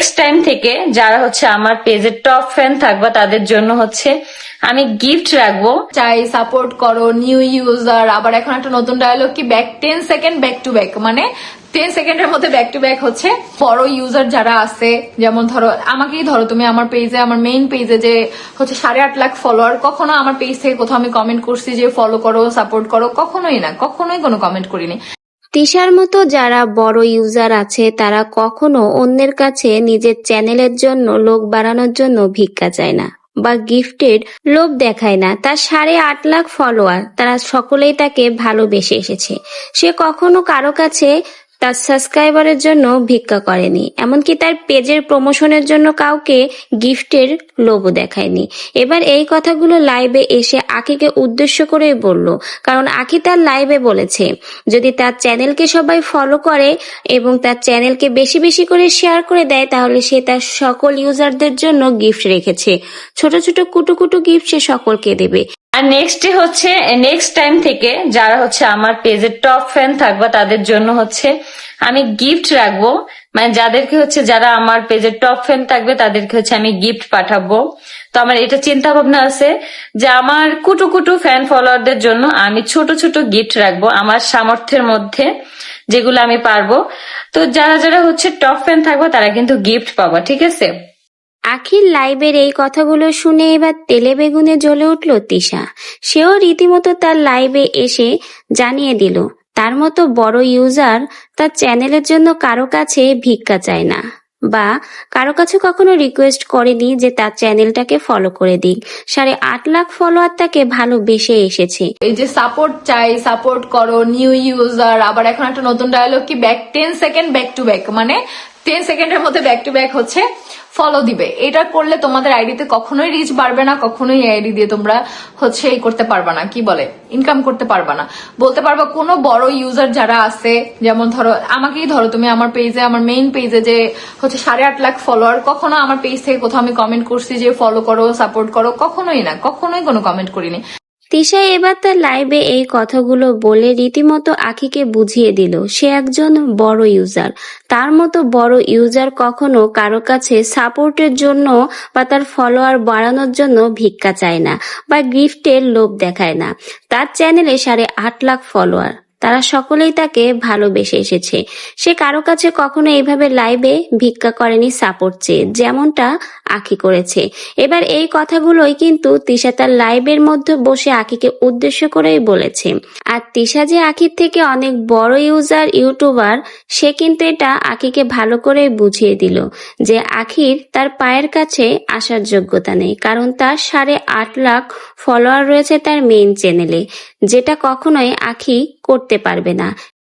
Next time থেকে যারা হচ্ছে আমার পেজের টপ ফ্যান থাকবে, তাদের জন্য হচ্ছে আমি গিফট রাখব। চাই সাপোর্ট করো নিউ ইউজার আবার এখন একটা নতুন ডায়লগ কি? Back ten second back to back মানে টেন সেকেন্ডের মধ্যে ব্যাক টু ব্যাক হচ্ছে বড় ইউজার যারা আছে, যেমন ধরো, আমাকেই ধরো, তুমি আমার পেজে আমার মেইন পেজে যে হচ্ছে সাড়ে আট লাখ ফলোয়ার কখনো আমার পেজ থেকে কোথাও আমি কমেন্ট করছি যে ফলো করো সাপোর্ট করো, কখনোই না, কখনোই কোনো কমেন্ট করিনি। তিশার মতো যারা বড় ইউজার আছে, তারা কখনো অন্যের কাছে নিজের চ্যানেলের জন্য লোক বাড়ানোর জন্য ভিক্ষা চায় না বা গিফটেড লোভ দেখায় না। তার সাড়ে আট লাখ ফলোয়ার তারা সকলেই তাকে ভালোবেসে এসেছে। সে কখনো কারও কাছে তার সাবস্ক্রাইবারের জন্য ভিক্ষা করেনি। এমনকি তার পেজের প্রমোশনের জন্য কাউকে গিফটের লোভও দেখায়নি। এবার এই কথাগুলো লাইভে এসে আখিকে উদ্দেশ্য করেই বলল, কারণ আখি তার লাইভে বলেছে, যদি তার চ্যানেলকে সবাই ফলো করে এবং তার চ্যানেলকে বেশি বেশি করে শেয়ার করে দেয়, তাহলে সে তার সকল ইউজারদের জন্য গিফট রেখেছে। ছোট ছোট কুটু কুটু গিফট সে সকলকে দেবে। নেক্সট হচ্ছে নেক্সট টাইম থেকে যারা হচ্ছে আমার পেজের টপ ফ্যান থাকবে, তাদের জন্য হচ্ছে আমি গিফট রাখব। মানে যাদেরকে হচ্ছে যারা আমার পেজের টপ ফ্যান থাকবে, তাদেরকে হচ্ছে আমি গিফট পাঠাবো। তো আমার এটা চিন্তা ভাবনা আছে যে আমার কুটু কুটু ফ্যান ফলোয়ারদের জন্য আমি ছোট ছোট গিফট রাখব আমার সামর্থ্যের মধ্যে যেগুলো আমি পারব। তো যারা যারা হচ্ছে টপ ফ্যান থাকবে, তারা কিন্তু গিফট পাবা, ঠিক আছে? আখির লাইভের এই কথাগুলো শুনে এবার তেলে বেগুনে জ্বলে উঠল তিশা। সেও রীতিমতো তার লাইভে এসে জানিয়ে দিল, তার মতো বড় ইউজার তার চ্যানেলের জন্য কারও কাছে ভিক্ষা চায় না বা কারও কাছে কখনো রিকোয়েস্ট করেনি যে তার চ্যানেলটাকে ফলো করে দিক। সাড়ে আট লাখ ফলোয়ার তাকে ভালোবেসে এসেছে। এই যে সাপোর্ট চাই সাপোর্ট করো নিউ ইউজার আবার এখন একটা নতুন ডায়লগ কি? Back ten second back to back মানে টেন সেকেন্ডের মধ্যে ব্যাক টু ব্যাক হচ্ছে ফলো দিবে। এটা করলে তোমাদের আইডিতে কখনোই রিচ বাড়বে না, কখনোই আইডি দিয়ে তোমরা হচ্ছে এই করতে পারবা না। কি বলে? ইনকাম করতে পারবা না। বলতে পারবা কোনো বড় ইউজার যারা আছে, যেমন ধরো, আমাকেই ধরো, তুমি আমার পেজে আমার মেইন পেজে যে হচ্ছে সাড়ে আট লাখ ফলোয়ার কখনো আমার পেজ থেকে কোথাও আমি কমেন্ট করছি যে ফলো করো সাপোর্ট করো, কখনোই না, কখনোই কোনো কমেন্ট করিনি। তিশা এবার তার লাইভে এই কথাগুলো বলে রীতিমতো আখিকে বুঝিয়ে দিল। সে একজন বড় ইউজার তার মতো বড় ইউজার কখনো কারও কাছে সাপোর্টের জন্য বা তার ফলোয়ার বাড়ানোর জন্য ভিক্ষা চায় না বা গিফটের লোভ দেখায় না। তার চ্যানেলে সাড়ে আট লাখ ফলোয়ার তারা সকলেই তাকে ভালোবেসে এসেছে। সে কারও কাছে কখনো এইভাবে লাইভে ভিক্ষা করেনি সাপোর্ট চেয়ে, যেমনটা আখি করেছে। এবার এই কথাগুলোই কিন্তু তিশা তার লাইভের মধ্যে বসে আখিকে উদ্দেশ্য করেই বলেছে। আর তিশা যে আখির থেকে অনেক বড় ইউজার, ইউটিউবার, সে কিন্তু এটা আখিকে ভালো করে বুঝিয়ে দিল যে আখির তার পায়ের কাছে আসার যোগ্যতা নেই, কারণ তার সাড়ে আট লাখ ফলোয়ার রয়েছে তার মেইন চ্যানেলে যেটা কখনোই আখি করতে পারবে না।